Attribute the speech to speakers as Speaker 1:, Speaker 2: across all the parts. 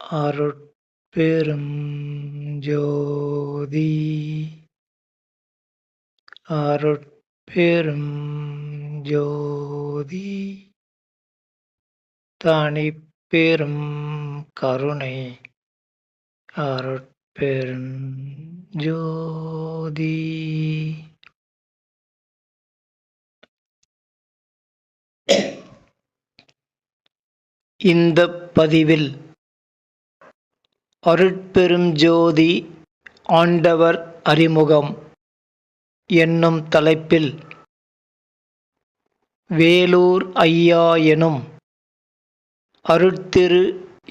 Speaker 1: அருட்பெரும் ஜோதி அருட்பெரும் ஜோதி தனிப்பெரும் கருணை. அருட்பெரும் ஜோதி இந்த பதிவில் அருட்பெரும் ஜோதி ஆண்டவர் அறிமுகம் என்னும் தலைப்பில் வேலூர் ஐயா எனும் அருட்திரு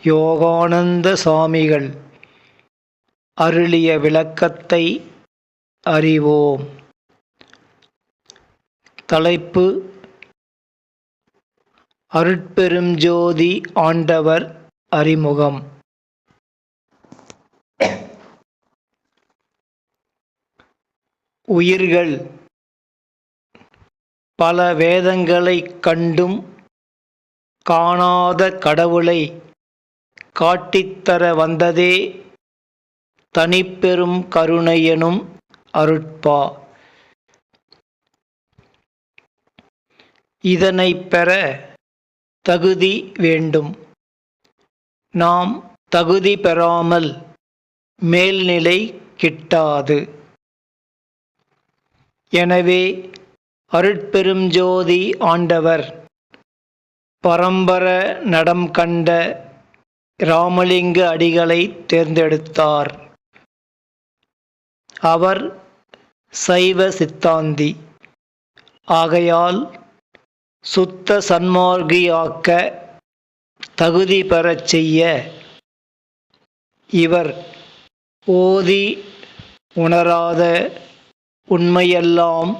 Speaker 1: யோகானந்த சாமிகள் அருளிய விளக்கத்தை அறிவோம். தலைப்பு அருட்பெரும் ஜோதி ஆண்டவர் அறிமுகம். உயிர்கள். பல வேதங்களைக் கண்டும் காணாத கடவுளை காட்டித்தர வந்ததே தனிப்பெரும் கருணையெனும் அருட்பா. இதனை பெற தகுதி வேண்டும். நாம் தகுதி பெறாமல் மேல்நிலை கிட்டாது. எனவே அருட்பெரும் ஜோதி ஆண்டவர் பரம்பர நடம் கண்ட ராமலிங்க அடிகளை தேர்ந்தெடுத்தார். அவர் சைவ சித்தாந்தி. ஆகையால் சுத்த சன்மார்கியாக்க தகுதி பெறச் செய்ய இவர் ஓதி உணராத உண்மையெல்லாம்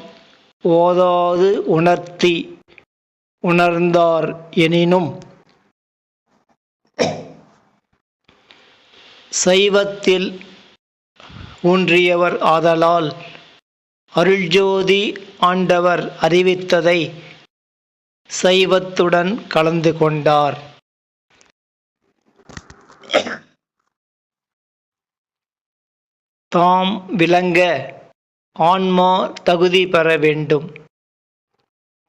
Speaker 1: ஓதாது உணர்த்தி உணர்ந்தார் எனினும் சைவத்தில் ஊன்றியவர் ஆதலால் அருள்ஜோதி ஆண்டவர் அறிவித்ததை சைவத்துடன் கலந்து கொண்டார். தாம் விளங்க ஆன்மா தகுதி பெற வேண்டும்.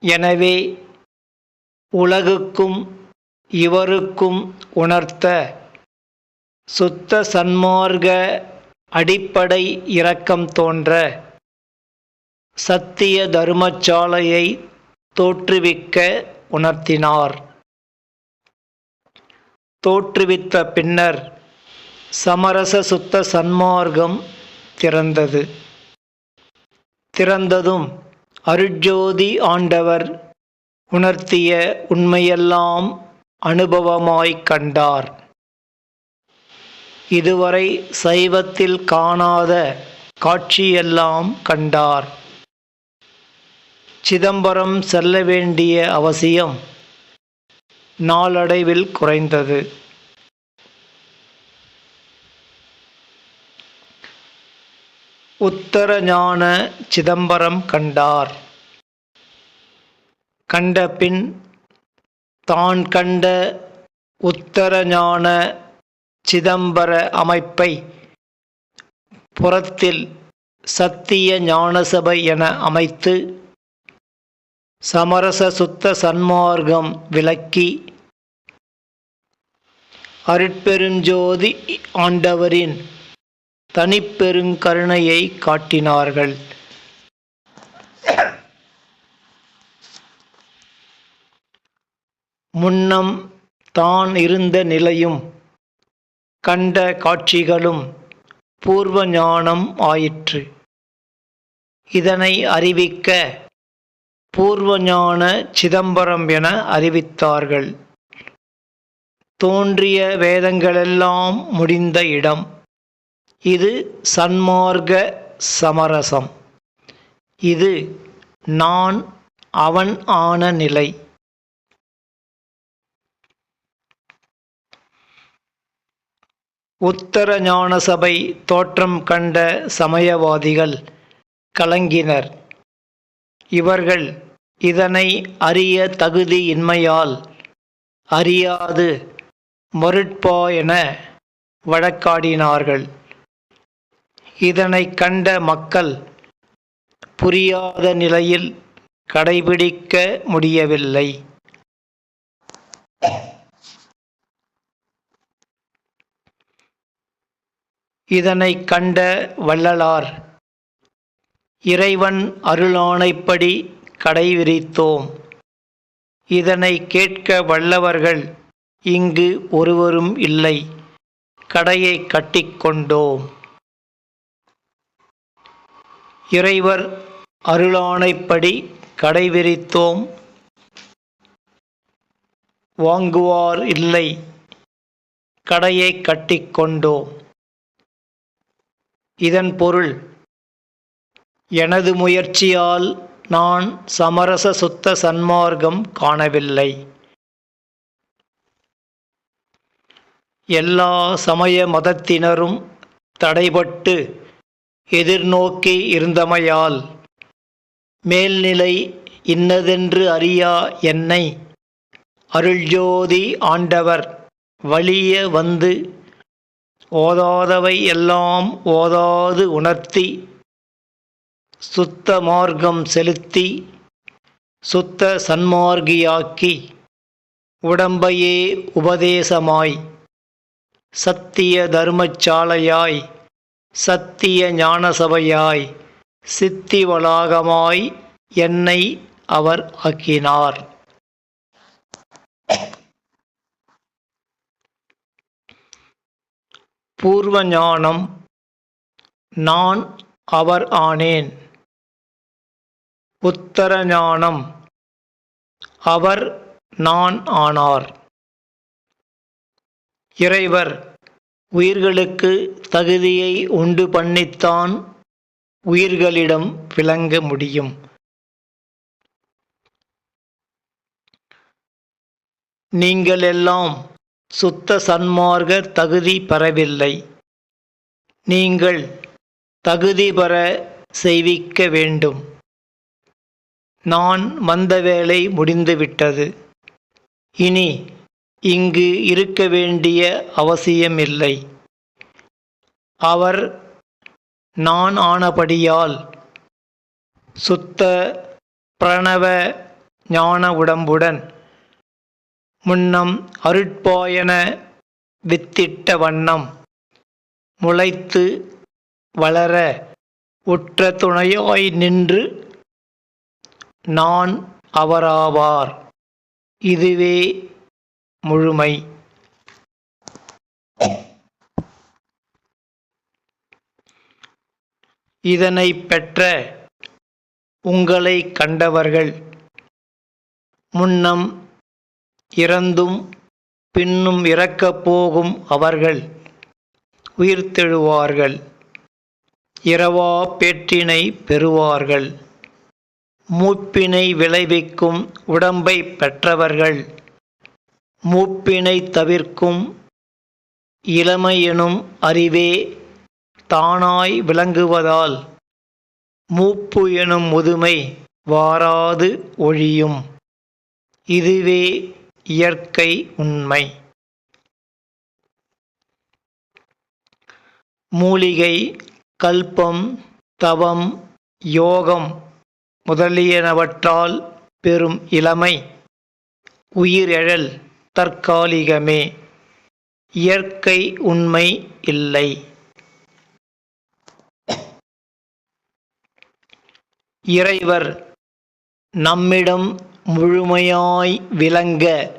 Speaker 1: எனவே உலகுக்கும் இவருக்கும் உணர்த்த சுத்த சன்மார்க அடிப்படை இரக்கம் தோன்ற சத்திய தர்மச்சாலையை தோற்றுவிக்க உணர்த்தினார். தோற்றுவித்த பின்னர் சமரச சுத்த சன்மார்க்கம் திறந்தது. திறந்ததும் அருட்ஜோதி ஆண்டவர் உணர்த்திய உண்மையெல்லாம் அனுபவமாய்க் கண்டார். இதுவரை சைவத்தில் காணாத காட்சியெல்லாம் கண்டார். சிதம்பரம் செல்ல வேண்டிய அவசியம் நாளடைவில் குறைந்தது. உத்தர ஞான சிதம்பரம் கண்டார். கண்டபின் தான் கண்ட உத்தர ஞான சிதம்பர அமைப்பை புறத்தில் சத்திய ஞானசபை என அமைத்து சமரச சுத்த சன்மார்க்கம் விளக்கி அருட்பெருஞ்சோதி ஆண்டவரின் தனிப்பெருங்கருணையை காட்டினார்கள். முன்னம் தான் இருந்த நிலையும் கண்ட காட்சிகளும் பூர்வ ஞானம் ஆயிற்று. இதனை அறிவிக்க பூர்வ ஞான சிதம்பரம் என அறிவித்தார்கள். தோன்றிய வேதங்களெல்லாம் முடிந்த இடம். இது சன்மார்க்க சமரசம். இது நான் அவன் ஆன நிலை. உத்தர ஞான சபை தோற்றம் கண்ட சமயவாதிகள் கலங்கினர். இவர்கள் இதனை அறிய தகுதியின்மையால் அறியாது மருட்பா என வழக்காடினார்கள். இதனை கண்ட மக்கள் புரியாத நிலையில் கடைபிடிக்க முடியவில்லை. இதனை கண்ட வள்ளலார் இறைவன் அருளானைப்படி கடைவிரித்தோம் இதனை கேட்க வல்லவர்கள் இங்கு ஒருவரும் இல்லை. கடையை கட்டிக்கொண்டோம் இறைவர் அருளானைப்படி கடைவிரித்தோம் வாங்குவார் இல்லை கடையை கட்டிக்கொண்டோம் இதன் பொருள் எனது முயற்சியால் நான் சமரச சுத்த சன்மார்க்கம் காணவில்லை. எல்லா சமய மதத்தினரும் தடைபட்டு எதிர்நோக்கி இருந்தமையால் மேல்நிலை இன்னதென்று அறியா என்னை. அருள்ஜோதி ஆண்டவர் வலிய வந்து ஓதாதவை எல்லாம் ஓதாது உணர்த்தி சுத்த மார்க்கம் செலுத்தி சுத்த சன்மார்கியாக்கி உடம்பையே உபதேசமாய் சத்திய தர்மச்சாலையாய் சத்திய ஞானசபையாய் சித்தி வளாகமாய் என்னை அவர் ஆக்கினார். பூர்வ ஞானம் நான் அவர் ஆனேன். உத்தர ஞானம் அவர் நான் ஆனார். இறைவர் உயிர்களுக்கு தகுதியை உண்டு பண்ணித்தான் உயிர்களிடம் விளங்க முடியும். நீங்கள் எல்லாம் சுத்த சன்மார்க தகுதி பெறவில்லை. நீங்கள் தகுதி பெற செய்விக்க வேண்டும். நான் வந்த வேலை முடிந்துவிட்டது. இனி இங்கு இருக்க வேண்டிய அவசியமில்லை. அவர் நான் ஆனபடியால் சுத்த பிரணவ ஞான உடம்புடன் முன்னம் அருட்பாயன வித்திட்ட வண்ணம் முளைத்து வளர உற்ற துணையாய் நின்று நான் அவராவார். இதுவே முழுமை. இதனை பெற்ற உங்களை கண்டவர்கள் முன்னம் இறந்தும் பின்னும் இறக்கப் போகும் அவர்கள் உயிர்த்தெழுவார்கள். இரவா பேற்றினை பெறுவார்கள். மூப்பினை விளைவிக்கும் உடம்பை பெற்றவர்கள். மூப்பினை தவிர்க்கும் இளமை எனும் அறிவே தானாய் விளங்குவதால் மூப்பு எனும் முதுமை வாராது ஒழியும். இதுவே இயற்கை உண்மை. மூலிகை கல்பம் தவம் யோகம் முதலியனவற்றால் பெறும் இளமை. உயிரெழல் தற்காலிகமே. இயற்கை உண்மை இல்லை. இறைவர் நம்மிடம் முழுமையாய் விளங்க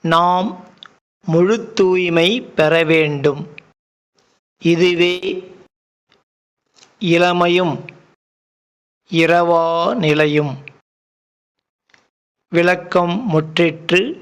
Speaker 1: நாம் முழு தூய்மை பெற வேண்டும். இதுவே இளமையும் இரவா நிலையும். விளக்கம் முற்றிற்று